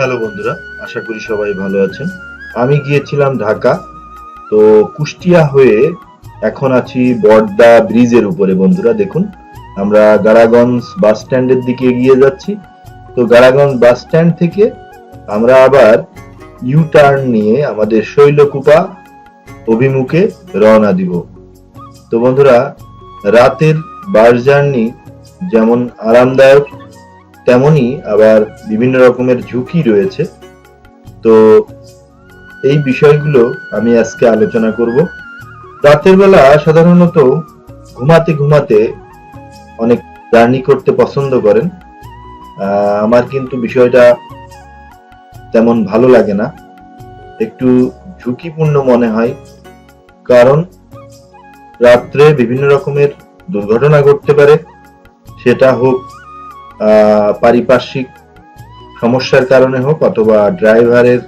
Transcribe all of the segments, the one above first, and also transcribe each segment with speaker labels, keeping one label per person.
Speaker 1: Hello বন্ধুরা, আশা করি সবাই ভালো আছেন। আমি গিয়েছিলাম ঢাকা, তো কুষ্টিয়া হয়ে এখন আছি বড়দা ব্রিজের উপরে বন্ধুরা, দেখুন। আমরা গাড়াগঞ্জ বাস স্ট্যান্ডের দিকে এগিয়ে যাচ্ছি। তো গাড়াগঞ্জ বাস স্ট্যান্ড থেকে আমরা আবার ইউ টার্ন নিয়ে আমাদের শৈলকুপা অভিমুখে রওনা দিব। তো বন্ধুরা, রাতের বাস জার্নি যেমন আরামদায়ক তেমনি আবার বিভিন্ন রকমের ঝুঁকি রয়েছে। তো এই বিষয়গুলো আমি আজকে আলোচনা করব। রাতের বেলা সাধারণত ঘুমাতে ঘুমাতে অনেক জার্নি করতে পছন্দ করেন। আমার কিন্তু বিষয়টা তেমন ভালো লাগে না। একটু ঝুঁকিপূর্ণ মনে হয়। কারণ রাত্রে বিভিন্ন রকমের দুর্ঘটনা ঘটতে পারে। সেটা হোক পারিপার্শ্বিক সমস্যার কারণে হোক অথবা ড্রাইভারের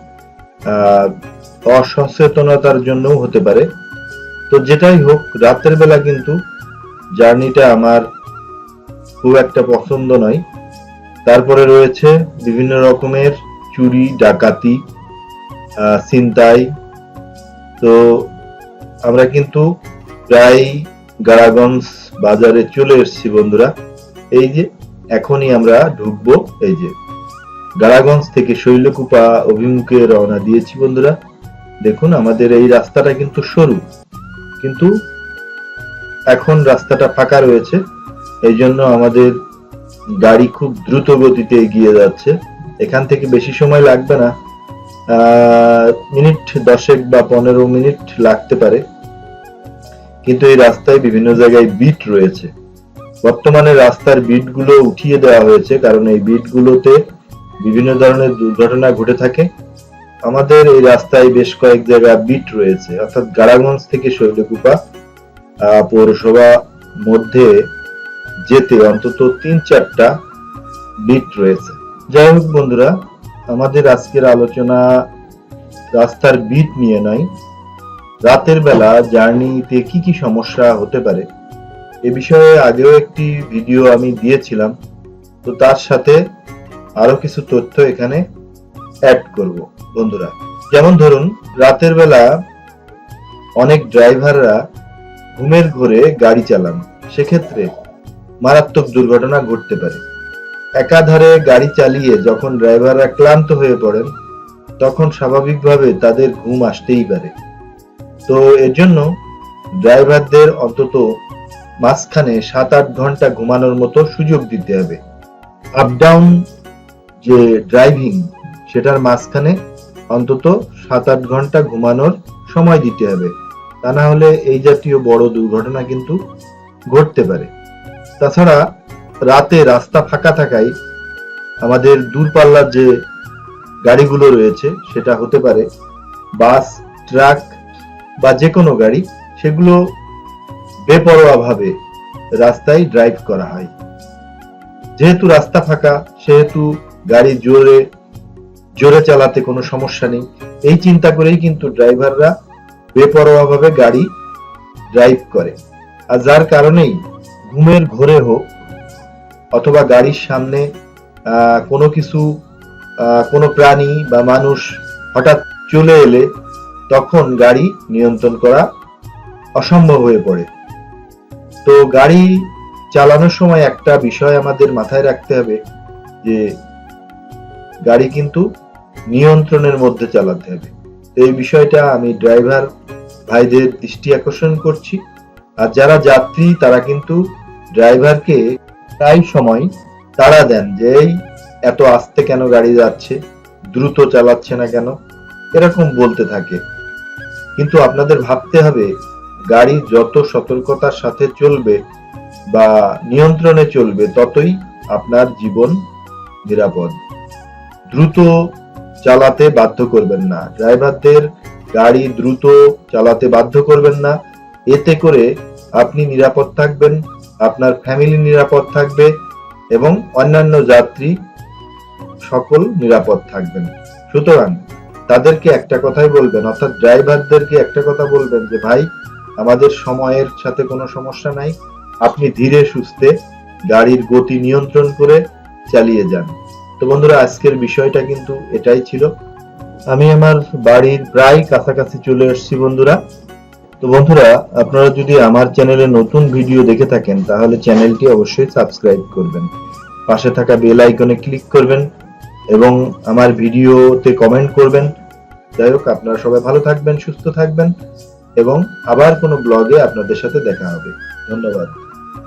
Speaker 1: অসচেতনতার জন্যও হতে পারে। তো যেটাই হোক, রাতের বেলা কিন্তু জার্নিটা আমার খুব একটা পছন্দ নয়। তারপরে রয়েছে বিভিন্ন রকমের চুরি, ডাকাতি ছিনতাই। তো আমরা কিন্তু প্রায় গাড়াগঞ্জ বাজারে চলে এসেছি বন্ধুরা। এই যে এখনই আমরা ঢুকবো, এই যে গাড়াগঞ্জ থেকে শৈলকুপা অভিমুখে রওনা দিয়েছি বন্ধুরা। দেখুন, আমাদের এই রাস্তাটা কিন্তু সরু, কিন্তু এখন রাস্তাটা ফাঁকা রয়েছে, এই জন্য আমাদের গাড়ি খুব দ্রুত গতিতে এগিয়ে যাচ্ছে। এখান থেকে বেশি সময় লাগবে না মিনিট দশেক বা পনেরো মিনিট লাগতে পারে, কিন্তু এই রাস্তায় বিভিন্ন জায়গায় বিট রয়েছে। বর্তমানে রাস্তার বিটগুলো উঠিয়ে দেওয়া হয়েছে, কারণ এই বিটগুলোতে বিভিন্ন ধরনের দুর্ঘটনা ঘটে থাকে। আমাদের এই রাস্তায় বেশ কয়েক জায়গা বিট রয়েছে, অর্থাৎ গাড়াগঞ্জ থেকে শৈলকুপা পৌরসভা মধ্যে যেতে অন্তত তিন চারটা বিট রয়েছে। যাই হোক বন্ধুরা, আমাদের আজকের আলোচনা রাস্তার বিট নিয়ে নয়। রাতের বেলা জার্নিতে কি কি সমস্যা হতে পারে এ বিষয়ে আগেও একটি ভিডিও আমি দিয়েছিলাম। তো তার সাথে আরও কিছু তথ্য এখানে অ্যাড করব, বন্ধুরা। যেমন ধরুন, রাতের বেলা অনেক ড্রাইভাররা ঘুমের ঘোরে গাড়ি চালান। সেক্ষেত্রে মারাত্মক দুর্ঘটনা ঘটতে পারে। একাধারে গাড়ি চালিয়ে যখন ড্রাইভাররা ক্লান্ত হয়ে পড়েন, তখন স্বাভাবিকভাবে তাদের ঘুম আসতেই পারে। তো এর জন্য ড্রাইভারদের অন্তত মাঝখানে সাত আট ঘণ্টা ঘুমানোর মতো সুযোগ দিতে হবে। আপ ডাউন যে ড্রাইভিং সেটার মাঝখানে অন্তত সাত আট ঘণ্টা ঘুমানোর সময় দিতে হবে। তা না হলে এই জাতীয় বড় দুর্ঘটনা কিন্তু ঘটতে পারে। তাছাড়া রাতে রাস্তা ফাঁকা থাকায় আমাদের দূরপাল্লার যে গাড়িগুলো রয়েছে, সেটা হতে পারে বাস, ট্রাক বা যে কোনো গাড়ি, সেগুলো বেপরোয়াভাবে রাস্তায় ড্রাইভ করা হয়। যেহেতু রাস্তা ফাঁকা, সেহেতু গাড়ি জোরে জোরে চালাতে কোনো সমস্যা নেই। এই চিন্তা করেই কিন্তু ড্রাইভাররা বেপরোয়াভাবে গাড়ি ড্রাইভ করে। আর যার কারণেই ঘুমের ঘোরে হোক, অথবা গাড়ির সামনে কোনো কিছু কোনো প্রাণী বা মানুষ হঠাৎ চলে এলে তখন গাড়ি নিয়ন্ত্রণ করা অসম্ভব হয়ে পড়ে। তো গাড়ি চালানোর সময় একটা বিষয় আমাদের মাথায় রাখতে হবে যে গাড়ি কিন্তু নিয়ন্ত্রণের মধ্যে চালাতে হবে। এই বিষয়টা আমি ড্রাইভার ভাইদের দৃষ্টি আকর্ষণ করছি। আর যারা যাত্রী, তারা কিন্তু ড্রাইভারকে প্রায় সময় তারা দেন যে, এই, এত আস্তে কেন গাড়ি যাচ্ছে? দ্রুত চালাচ্ছে না কেন? এরকম বলতে থাকে। কিন্তু আপনাদের ভাবতে হবে গাড়ি যত সতর্কতার সাথে চলবে বা নিয়ন্ত্রণে চলবে, ততই আপনার জীবন নিরাপদ। দ্রুত চালাতে বাধ্য করবেন না। ড্রাইভারদের গাড়ি দ্রুত চালাতে বাধ্য করবেন না। এতে করে আপনি নিরাপদ থাকবেন, আপনার ফ্যামিলি নিরাপদ থাকবে এবং অন্যান্য যাত্রী সকল নিরাপদ থাকবেন। সুতরাং তাদেরকে একটা কথাই বলবেন, অর্থাৎ ড্রাইভারদেরকে একটা কথা বলবেন যে, ভাই আমাদের সময়ের সাথে কোনো সমস্যা নাই। আপনি ধীরে সুস্থে গাড়ির গতি নিয়ন্ত্রণ করে চালিয়ে যান। তো বন্ধুরা, আজকের বিষয়টা কিন্তু এটাই ছিল। আমি আমার বাড়ির প্রায় কাছাকাছি চলে এসেছি বন্ধুরা। তো বন্ধুরা, আপনারা যদি আমার চ্যানেলে নতুন ভিডিও দেখে থাকেন, তাহলে চ্যানেলটি অবশ্যই সাবস্ক্রাইব করবেন। পাশে থাকা বেল আইকনে ক্লিক করবেন এবং আমার ভিডিওতে কমেন্ট করবেন। যাই হোক, আপনারা সবাই ভালো থাকবেন, সুস্থ থাকবেন। এবং আবার কোনো ব্লগে আপনাদের সাথে দেখা হবে। ধন্যবাদ।